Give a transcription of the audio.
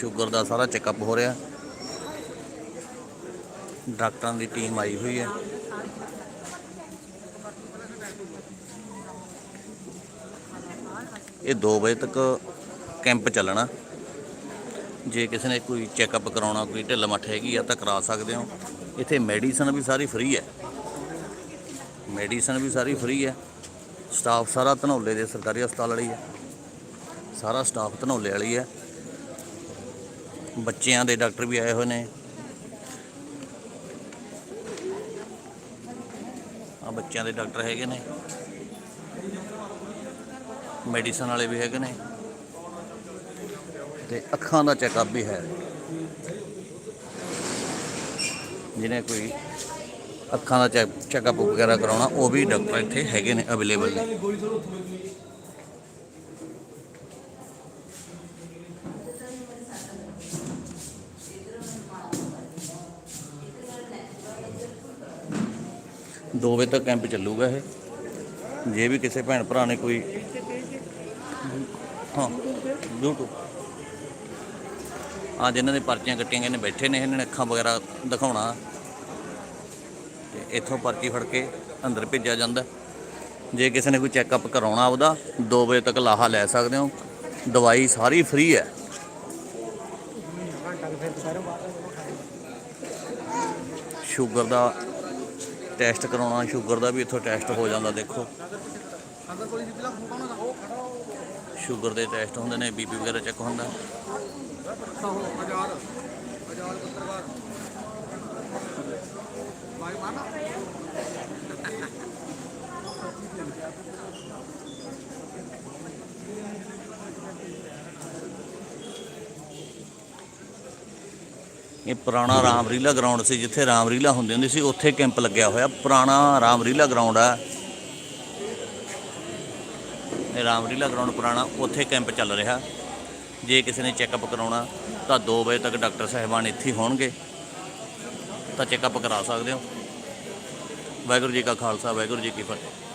Sugar ਦਾ ਸਾਰਾ checkup ਹੋ ਰਿਹਾ। ਡਾਕਟਰਾਂ ਦੀ ਟੀਮ ਆਈ ਹੋਈ ਹੈ। ਇਹ 2 ਵਜੇ ਤੱਕ ਕੈਂਪ ਚੱਲਣਾ। ਜੇ ਕਿਸੇ ਨੇ ਕੋਈ ਚੈੱਕਅਪ ਕਰਾਉਣਾ, ਕੋਈ ਢਿੱਲ ਮੱਠ ਹੈਗੀ ਆ ਤਾਂ ਕਰਾ ਸਕਦੇ ਹੋ। ਇੱਥੇ ਮੈਡੀਸਨ ਵੀ ਸਾਰੀ ਫ੍ਰੀ ਹੈ। ਮੈਡੀਸਨ ਵੀ ਸਾਰੀ ਫ੍ਰੀ ਹੈ। ਸਟਾਫ ਸਾਰਾ ਧਨੌਲੇ ਦੇ ਸਰਕਾਰੀ ਹਸਪਤਾਲ ਵਾਲੀ ਹੈ। ਸਾਰਾ ਸਟਾਫ ਧਨੌਲੇ ਵਾਲੀ ਹੈ। ਬੱਚਿਆਂ ਦੇ ਡਾਕਟਰ ਵੀ ਆਏ ਹੋਏ ਨੇ। ਆ ਬੱਚਿਆਂ ਦੇ ਡਾਕਟਰ ਹੈਗੇ ਨੇ। ਮੈਡੀਸਨ ਵਾਲੇ ਵੀ ਹੈਗੇ ਨੇ। ਤੇ ਅੱਖਾਂ ਦਾ ਚੈੱਕਅਪ ਵੀ ਹੈ। ਜਿਹਨੇ ਕੋਈ ਅੱਖਾਂ ਦਾ ਚੈੱਕਅਪ ਵਗੈਰਾ ਕਰਾਉਣਾ, ਉਹ ਵੀ ਡਾਕਟਰ ਇੱਥੇ ਹੈਗੇ ਨੇ ਅਵੇਲੇਬਲ ਨੇ। ਦੋ ਵਜੇ ਤੱਕ ਕੈਂਪ ਚੱਲੂਗਾ ਇਹ। ਜੇ ਵੀ ਕਿਸੇ ਭੈਣ ਭਰਾ ਨੇ ਕੋਈ ਹਾਂ, YouTube ਆ ਜਿਨ੍ਹਾਂ ਦੇ ਪਰਚੀਆਂ ਕੱਟੀਆਂ ਗਈਆਂ ਨੇ, ਬੈਠੇ ਨੇ, ਇਹਨਾਂ ਨੇ ਅੱਖਾਂ ਵਗੈਰਾ ਦਿਖਾਉਣਾ। ਤੇ ਇੱਥੋਂ ਪਰਚੀ ਫੜ ਕੇ ਅੰਦਰ ਭੇਜਿਆ ਜਾਂਦਾ। ਜੇ ਕਿਸੇ ਨੇ ਕੋਈ ਚੈੱਕਅਪ ਕਰਾਉਣਾ ਉਹਦਾ 2 ਵਜੇ ਤੱਕ ਲਾਹਾ ਲੈ ਸਕਦੇ ਹੋ। ਦਵਾਈ ਸਾਰੀ ਫ੍ਰੀ ਹੈ। ਸ਼ੂਗਰ ਦਾ ਟੈਸਟ ਕਰਾਉਣਾ, ਸ਼ੂਗਰ ਦਾ ਵੀ ਇੱਥੋਂ ਟੈਸਟ ਹੋ ਜਾਂਦਾ, ਦੇਖੋ। ਸ਼ੂਗਰ ਦੇ ਟੈਸਟ ਹੁੰਦੇ ਨੇ, ਬੀਪੀ ਵਗੈਰਾ ਚੈੱਕ ਹੁੰਦਾ। ਇਹ ਪੁਰਾਣਾ ਰਾਮਰੀਲਾ ਗਰਾਊਂਡ ਸੀ ਜਿੱਥੇ ਰਾਮਰੀਲਾ ਹੁੰਦੀ ਹੁੰਦੀ ਸੀ, ਉੱਥੇ ਕੈਂਪ ਲੱਗਿਆ ਹੋਇਆ। ਪੁਰਾਣਾ ਰਾਮਰੀਲਾ ਗਰਾਊਂਡ ਆ। ਇਹ ਰਾਮਰੀਲਾ ਗਰਾਊਂਡ ਪੁਰਾਣਾ, ਉੱਥੇ ਕੈਂਪ ਚੱਲ ਰਿਹਾ। ਜੇ ਕਿਸੇ ਨੇ ਚੈੱਕਅਪ ਕਰਾਉਣਾ, ਤਾਂ 2 ਵਜੇ ਤੱਕ ਡਾਕਟਰ ਸਾਹਿਬਾਨ ਇੱਥੇ ਹੋਣਗੇ। ਤਾਂ ਚੈੱਕਅਪ ਕਰਾ ਸਕਦੇ ਹੋ। ਵਾਹਿਗੁਰੂ ਜੀ ਕਾ ਖਾਲਸਾ, ਵਾਹਿਗੁਰੂ ਜੀ ਕੀ ਫਤਿਹ।